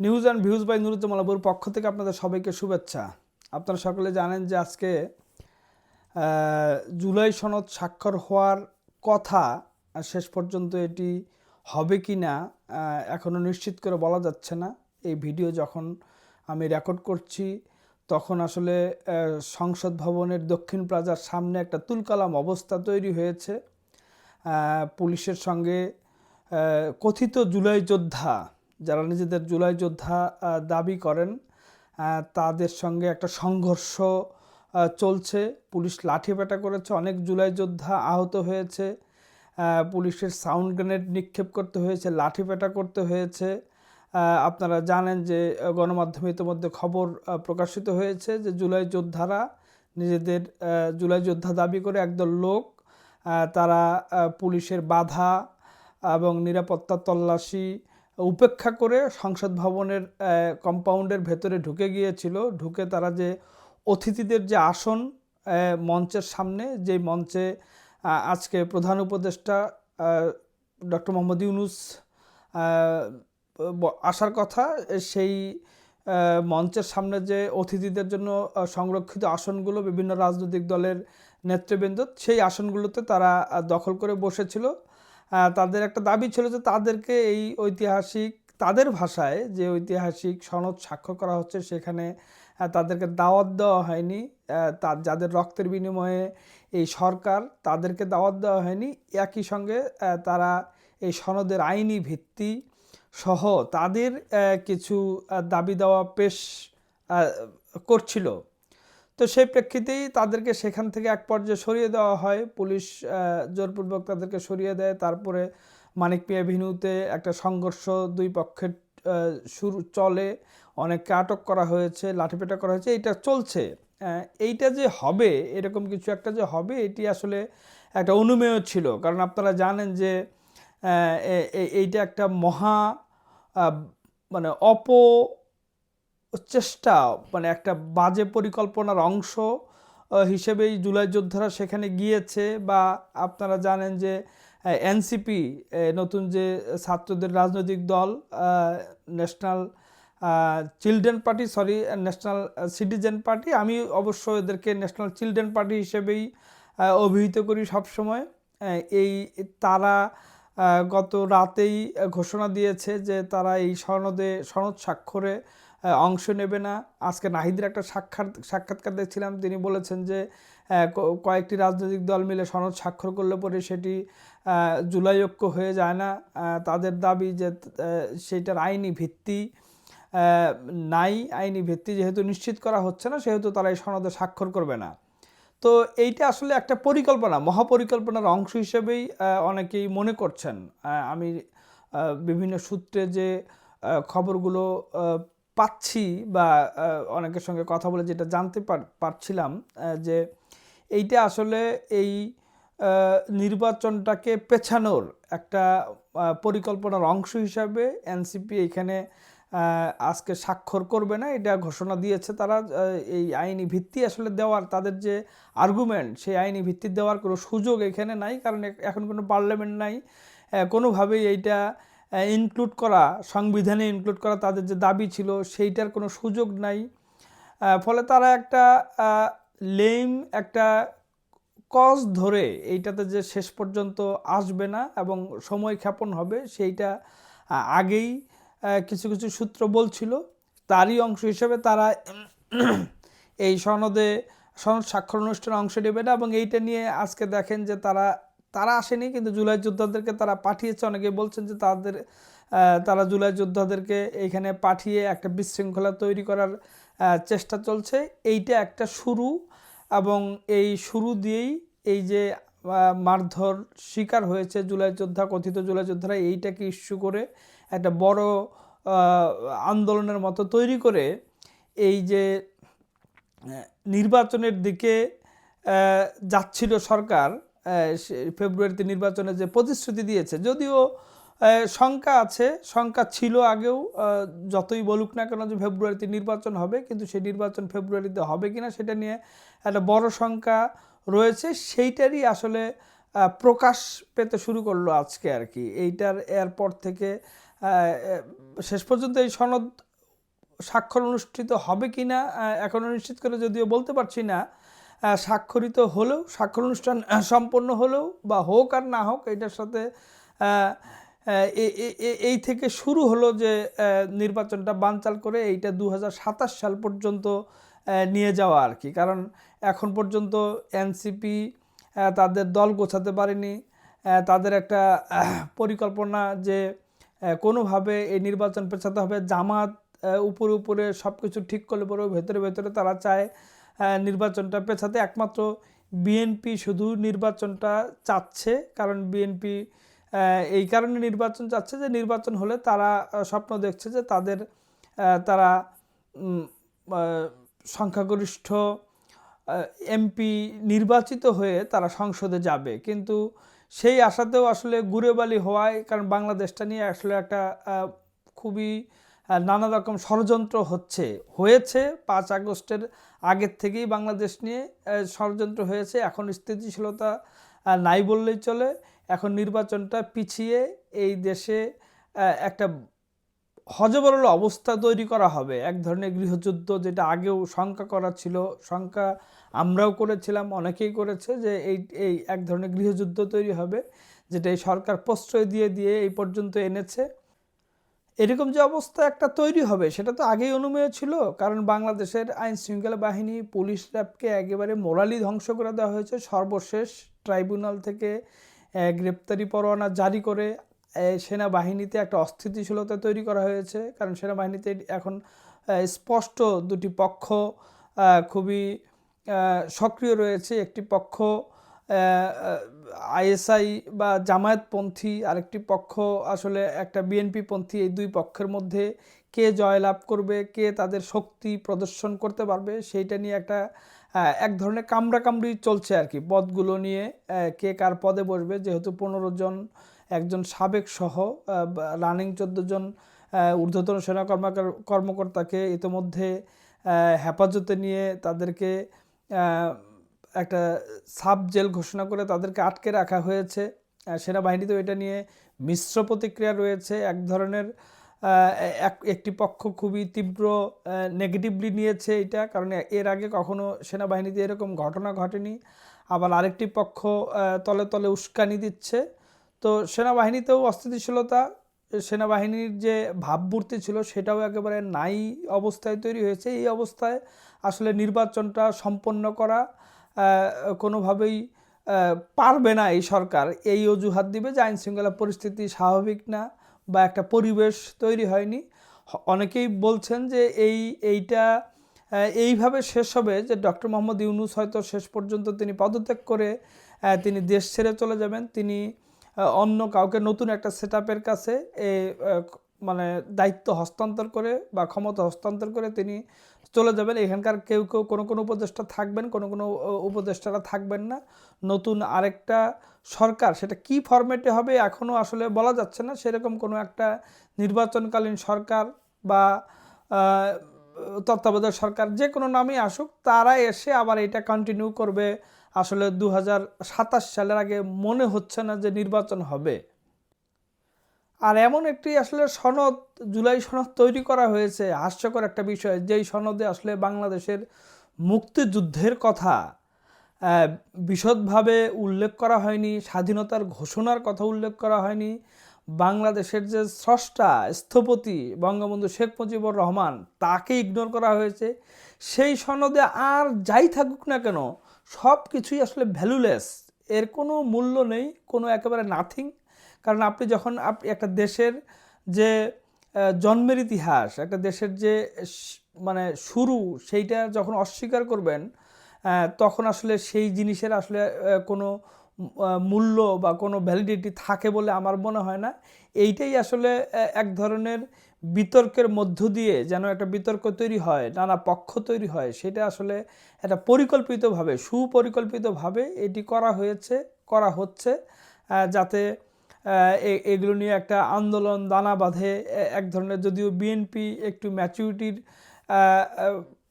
News and views by নুরুজ্জামালাবুর পক্ষ থেকে আপনাদের সবাইকে শুভেচ্ছা। আপনারা সকলে জানেন যে আজকে জুলাই সনদ স্বাক্ষর হওয়ার কথা শেষ পর্যন্ত এটি হবে কি না এখনও নিশ্চিত করে বলা যাচ্ছে না। এই ভিডিও যখন আমি রেকর্ড করছি, তখন আসলে সংসদ ভবনের দক্ষিণ প্লাজার সামনে একটা তুলকালাম অবস্থা তৈরি হয়েছে। পুলিশের সঙ্গে কথিত জুলাই যোদ্ধা যারা নিজেদের জুলাই যোদ্ধা দাবি করেন তাদের সঙ্গে একটা সংঘর্ষ চলছে। পুলিশ লাঠিপেটা করেছে, অনেক জুলাই যোদ্ধা আহত হয়েছে। পুলিশের সাউন্ড গ্রেনেড নিক্ষেপ করতে হয়েছে লাঠিপেটা করতে হয়েছে। আপনারা জানেন যে, গণমাধ্যমে ইতিমধ্যে খবর প্রকাশিত হয়েছে যে জুলাই যোদ্ধারা নিজেদের জুলাই যোদ্ধা দাবি করে একদল লোক তারা পুলিশের বাধা এবং নিরাপত্তা তল্লাশি উপেক্ষা করে সংসদ ভবনের কম্পাউন্ডের ভেতরে ঢুকে গিয়েছিল। ঢুকে তারা যে অতিথিদের যে আসন মঞ্চের সামনে যে মঞ্চে আজকে প্রধান উপদেষ্টা ডক্টর মোহাম্মদ ইউনুস আসার কথা সেই মঞ্চের সামনে যে অতিথিদের জন্য সংরক্ষিত আসনগুলো বিভিন্ন রাজনৈতিক দলের নেতৃবৃন্দ, সেই আসনগুলোতে তারা দখল করে বসেছিল। তাদের একটা দাবি ছিল যে তাদেরকে এই ঐতিহাসিক, তাদের ভাষায় যে ঐতিহাসিক সনদ স্বাক্ষর করা হচ্ছে সেখানে তাদেরকে দাওয়াত দেওয়া হয়নি। তার যাদের রক্তের বিনিময়ে এই সরকার তাদেরকে দাওয়াত দেওয়া হয়নি, একই সঙ্গে তারা এই সনদের আইনি ভিত্তি সহ তাদের কিছু দাবি দেওয়া পেশ করছিল। তো সেই প্রেক্ষিতেই তাদেরকে সেখান থেকে এক পর্যায়ে সরিয়ে দেওয়া হয়। পুলিশ জোরপূর্বক তাদেরকে সরিয়ে দেয়। তারপরে মানিক মিয়া ভিনুতে একটা সংঘর্ষ দুই পক্ষের শুরু চলে। অনেককে আটক করা হয়েছে, লাঠিপেটা করা হয়েছে। এটা চলছে। এইটা যে হবে, এরকম কিছু একটা যে হবে, এটি আসলে একটা অনুমেয় ছিল। কারণ আপনারা জানেন যে এইটা একটা মহা মানে অপ চেষ্টা মানে একটা বাজে পরিকল্পনার অংশ হিসেবেই জুলাই যোদ্ধারা সেখানে গিয়েছে বা আপনারা জানেন যে এনসিপি নতুন যে ছাত্রদের রাজনৈতিক দল national children party, sorry, national citizen party, আমি অবশ্য এদেরকে ন্যাশনাল চিলড্রেন পার্টি হিসেবেই অভিহিত করি সবসময়। এই তারা গত রাতেই ঘোষণা দিয়েছে যে তারা এই সনদে, সনদ স্বাক্ষরে অংশ নেবে না। আজকে নাহিদের একটা সাক্ষাৎ সাক্ষাৎকার দেখছিলাম। তিনি বলেছেন যে কয়েকটি রাজনৈতিক দল মিলে সনদ স্বাক্ষর করলে পরে সেটি জুলাই ঐক্য হয়ে যায় না। তাদের দাবি যে আহ, সেইটার আইনি ভিত্তি নাই আইনি ভিত্তি যেহেতু নিশ্চিত করা হচ্ছে না সেহেতু তারা এই সনদে স্বাক্ষর করবে না। তো এইটা আসলে একটা পরিকল্পনা মহাপরিকল্পনার অংশ হিসেবেই অনেকেই মনে করছেন। আমি বিভিন্ন সূত্রে যে খবরগুলো পাচ্ছি বা অনেকের সঙ্গে কথা বলে যেটা জানতে পার- পারছিলাম যে এইটা আসলে এই নির্বাচনটাকে পেছানোর একটা পরিকল্পনার অংশ হিসাবে এনসিপি এখানে আজকে স্বাক্ষর করবে না। এটা ঘোষণা দিয়েছে তারা এই আইনি ভিত্তি আসলে দেওয়ার, তাদের যে আর্গুমেন্ট সেই আইনি ভিত্তি দেওয়ার কোনো সুযোগ এখানে নাই, কারণ এখন কোনো পার্লামেন্ট নাই। কোনোভাবেই এইটা ইনক্লুড করা, সংবিধানে ইনক্লুড করা তাদের যে দাবি ছিল সেইটার কোনো সুযোগ নাই। ফলে তারা একটা লেম একটা কজ ধরে এইটাতে যে শেষ পর্যন্ত আসবে না এবং সময় ক্ষেপণ হবে সেইটা আগেই কিছু কিছু সূত্র বলছিল। তারই অংশ হিসেবে তারা এই সনদে, সনদ স্বাক্ষর অনুষ্ঠানে অংশ নেবে না এবং এইটা নিয়ে আজকে দেখেন যে তারা তারা আসেনি, কিন্তু জুলাই যোদ্ধাদেরকে তারা পাঠিয়েছে। অনেকে বলছেন যে তাদের তারা জুলাই যোদ্ধাদেরকে এখানে পাঠিয়ে একটা বিশৃঙ্খলা তৈরি করার চেষ্টা চলছে। এইটা একটা শুরু এবং এই শুরু দিয়েই এই যে মারধর শিকার হয়েছে জুলাই যোদ্ধা, কথিত জুলাই যোদ্ধারা এইটাকে ইস্যু করে একটা বড় আন্দোলনের মতো তৈরি করে এই যে নির্বাচনের দিকে যাচ্ছিল সরকার। ফেব্রুয়ারিতে নির্বাচনে যে প্রতিশ্রুতি দিয়েছে, যদিও শঙ্কা আছে, শঙ্কা ছিল আগেও যতই বলুক না কেন যে ফেব্রুয়ারিতে নির্বাচন হবে, কিন্তু সেই নির্বাচন ফেব্রুয়ারিতে হবে কিনা সেটা নিয়ে একটা বড় শঙ্কা রয়েছে। সেইটারই আসলে প্রকাশ পেতে শুরু করল আজকে আর কি। এইটার, এরপর থেকে শেষ পর্যন্ত এই সনদ স্বাক্ষর অনুষ্ঠিত হবে কি না এখনও নিশ্চিত করে যদিও বলতে পারছি না স্বাক্ষরিত হলেও স্বাক্ষর অনুষ্ঠান সম্পন্ন হলেও বা হোক আর না হোক, এটার সাথে এই থেকে শুরু হলো যে নির্বাচনটা বানচাল করে এইটা দু হাজার সাতাশ সাল পর্যন্ত নিয়ে যাওয়া আর কি। কারণ এখন পর্যন্ত এনসিপি তাদের দল গোছাতে পারেনি। তাদের একটা পরিকল্পনা যে কোনোভাবে এই নির্বাচন পেছাতে হবে। জামাত উপরে উপরে সব কিছু ঠিক করলে পরেও ভেতরে ভেতরে তারা চায় নির্বাচনটা পেছাতে একমাত্র বিএনপি শুধু নির্বাচনটা চাচ্ছে, কারণ বিএনপি এই কারণে নির্বাচন চাচ্ছে যে নির্বাচন হলে তারা স্বপ্ন দেখছে যে তাদের তারা সংখ্যাগরিষ্ঠ এমপি নির্বাচিত হয়ে তারা সংসদে যাবে। কিন্তু সেই আশাতেও আসলে গুড়েবালি হওয়ায়, কারণ বাংলাদেশটা নিয়ে আসলে একটা খুবই নানা রকম ষড়যন্ত্র হচ্ছে, হয়েছে পাঁচ আগস্টের আগের থেকেই বাংলাদেশ নিয়ে ষড়যন্ত্র হয়েছে। এখন স্থিতিশীলতা নাই বললেই চলে। এখন নির্বাচনটা পিছিয়ে এই দেশে একটা হজবরল অবস্থা তৈরি করা হবে। এক ধরনের গৃহযুদ্ধ যেটা আগেও শঙ্কা করা ছিল, শঙ্কা আমরাও করেছিলাম, অনেকেই করেছে যে এই এই এক ধরনের গৃহযুদ্ধ তৈরি হবে, যেটা এই সরকার প্রশ্রয় দিয়ে দিয়ে এই পর্যন্ত এনেছে। এরকম যে অবস্থা একটা তৈরি হবে, সেটা তো আগেই অনুমেয় ছিল। কারণ বাংলাদেশের আইন শৃঙ্খলা বাহিনী, পুলিশ র্যাবকে একেবারে মোরালি ধ্বংস করে দেওয়া হয়েছে। সর্বশেষ ট্রাইব্যুনাল থেকে গ্রেপ্তারি পরোয়ানা জারি করে সেনাবাহিনীতে একটা অস্থিতিশীলতা তৈরি করা হয়েছে। কারণ সেনাবাহিনীতে এখন স্পষ্ট দুটি পক্ষ খুবই সক্রিয় রয়েছে। একটি পক্ষ আইএসআই বা জামায়াতপন্থী আরেকটি পক্ষ, আসলে একটা বিএনপি পন্থী এই দুই পক্ষের মধ্যে কে জয়লাভ করবে, কে তাদের শক্তি প্রদর্শন করতে পারবে, সেইটা নিয়ে একটা এক ধরনের কামড়াকামড়ি চলছে আর কি। পদগুলো নিয়ে কে কার পদে বসবে, যেহেতু পনেরো জন একজন সাবেক সহ রানিং চোদ্দ জন ঊর্ধ্বতন সেনা কর্মকার, কর্মকর্তাকে ইতোমধ্যে হেফাজতে নিয়ে তাদেরকে একটা সাব জেল ঘোষণা করে তাদেরকে আটকে রাখা হয়েছে। সেনাবাহিনীতেও এটা নিয়ে মিশ্র প্রতিক্রিয়া রয়েছে। এক ধরনের এক, একটি পক্ষ খুবই তীব্র নেগেটিভলি নিয়েছে এটা, কারণ এর আগে কখনো সেনাবাহিনীতে এরকম ঘটনা ঘটেনি। আবার আরেকটি পক্ষ তলে তলে উস্কানি দিচ্ছে। তো সেনাবাহিনীতেও অস্থিতিশীলতা, সেনাবাহিনীর যে ভাবমূর্তি ছিল সেটাও একেবারে নাই অবস্থায় তৈরি হয়েছে। এই অবস্থায় আসলে নির্বাচনটা সম্পন্ন করা কোনোভাবেই পারবে না এই সরকার। এই অজুহাত দিবে যে আইন শৃঙ্খলা পরিস্থিতি স্বাভাবিক না বা একটা পরিবেশ তৈরি হয়নি। অনেকেই বলছেন যে এই, এইটা এইভাবে শেষ হবে যে ডক্টর মোহাম্মদ ইউনুস হয়তো শেষ পর্যন্ত তিনি পদত্যাগ করে তিনি দেশ ছেড়ে চলে যাবেন। তিনি অন্য কাউকে নতুন একটা সেট কাছে মানে দায়িত্ব হস্তান্তর করে বা ক্ষমতা হস্তান্তর করে তিনি চলে যাবেন। এখানকার কেউ কেউ কোনো কোনো উপদেষ্টা থাকবেন, কোনো কোনো উপদেষ্টারা থাকবেন না। নতুন আরেকটা সরকার, সেটা কি ফরম্যাটে হবে এখনও আসলে বলা যাচ্ছে না। সেরকম কোনো একটা নির্বাচনকালীন সরকার বা তত্ত্বাবধায়ক সরকার যে কোনো নামই আসুক, তারা এসে আবার এটা কন্টিনিউ করবে। আসলে দু হাজার সাতাশ সালের আগে মনে হচ্ছে না যে নির্বাচন হবে। আর এমন একটি আসলে সনদ, জুলাই সনদ তৈরি করা হয়েছে। হাস্যকর একটা বিষয়, যেই সনদে আসলে বাংলাদেশের মুক্তিযুদ্ধের কথা বিশদভাবে উল্লেখ করা হয়নি, স্বাধীনতার ঘোষণার কথা উল্লেখ করা হয়নি। বাংলাদেশের যে স্রষ্টা, স্থপতি বঙ্গবন্ধু শেখ মুজিবুর রহমান তাকে ইগনোর করা হয়েছে। সেই সনদে আর যাই থাকুক না কেন সব কিছুই আসলে ভ্যালুলেস এর কোনো মূল্য নেই, কোনো একেবারে নাথিং কারণ আপনি যখন আপনি একটা দেশের যে জন্মের ইতিহাস, একটা দেশের যে মানে শুরু, সেইটা যখন অস্বীকার করবেন তখন আসলে সেই জিনিসের আসলে কোনো মূল্য বা কোনো ভ্যালিডিটি থাকে বলে আমার মনে হয় না। এইটাই আসলে এক ধরনের বিতর্কের মধ্য দিয়ে যেন একটা বিতর্ক তৈরি হয়, নানা পক্ষ তৈরি হয়, সেটা আসলে একটা পরিকল্পিতভাবে, সুপরিকল্পিতভাবে এটি করা হয়েছে, করা হচ্ছে যাতে এগুলো নিয়ে একটা আন্দোলন, দানা বাঁধে। এক ধরনের যদিও বিএনপি একটু ম্যাচুরিটির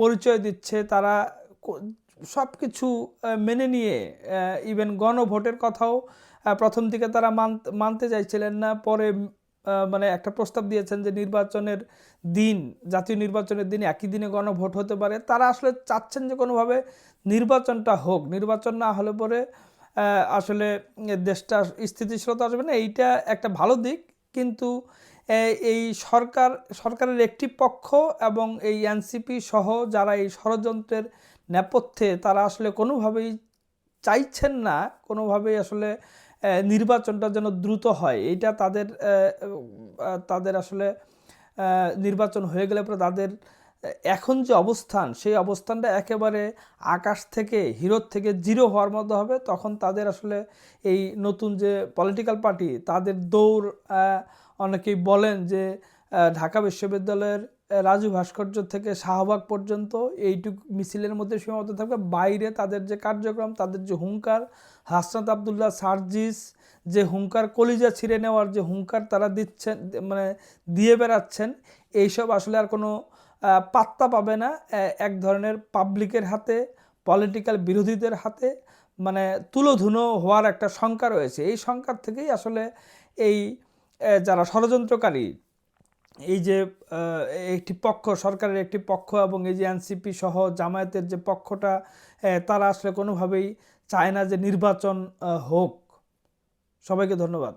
পরিচয় দিচ্ছে, তারা সব কিছু মেনে নিয়ে ইভেন গণভোটের কথাও প্রথম দিকে তারা মানতে চাইছিলেন না, পরে মানে একটা প্রস্তাব দিয়েছেন যে নির্বাচনের দিন, জাতীয় নির্বাচনের দিন একই দিনে গণভোট হতে পারে। তারা আসলে চাচ্ছেন যে কোনোভাবে নির্বাচনটা হোক। নির্বাচন না হলে পরে আসলে দেশটা স্থিতিশীলতা আসবে না, এইটা একটা ভালো দিক। কিন্তু এই সরকার, সরকারের একটি পক্ষ এবং এই এনসিপি সহ যারা এই ষড়যন্ত্রের নেপথ্যে, তারা আসলে কোনোভাবেই চাইছেন না, কোনোভাবেই আসলে নির্বাচনটা যেন দ্রুত হয়। এইটা তাদের তাদের আসলে নির্বাচন হয়ে গেলে পরে তাদের এখন যে অবস্থান, সেই অবস্থানটা একেবারে আকাশ থেকে, হিরোর থেকে জিরো হওয়ার মতো হবে। তখন তাদের আসলে এই নতুন যে পলিটিক্যাল পার্টি তাদের দৌড় অনেকেই বলেন যে ঢাকা বিশ্ববিদ্যালয়ের রাজু ভাস্কর্য থেকে শাহবাগ পর্যন্ত এইটুক মিছিলের মধ্যে সীমাবদ্ধ থাকবে। বাইরে তাদের যে কার্যক্রম, তাদের যে হুঙ্কার, হাসনাত আবদুল্লাহ সার্জিস যে হুঙ্কার, কলিজা ছিঁড়ে নেওয়ার যে হুঙ্কার তারা দিচ্ছেন মানে দিয়ে বেড়াচ্ছেন, এইসব আসলে আর কোনো পাত্তা পাবে না এক ধরনের পাবলিকের হাতে, পলিটিক্যাল বিরোধীদের হাতে মানে তুলোধুনো হওয়ার একটা শঙ্কা রয়েছে। এই শঙ্কার থেকেই আসলে এই যারা ষড়যন্ত্রকারী, এই যে একটি পক্ষ, সরকারের একটি পক্ষ এবং এই যে এনসিপি সহ জামায়াতের যে পক্ষটা তারা আসলে কোনোভাবেই চায় না যে নির্বাচন হোক। সবাইকে ধন্যবাদ।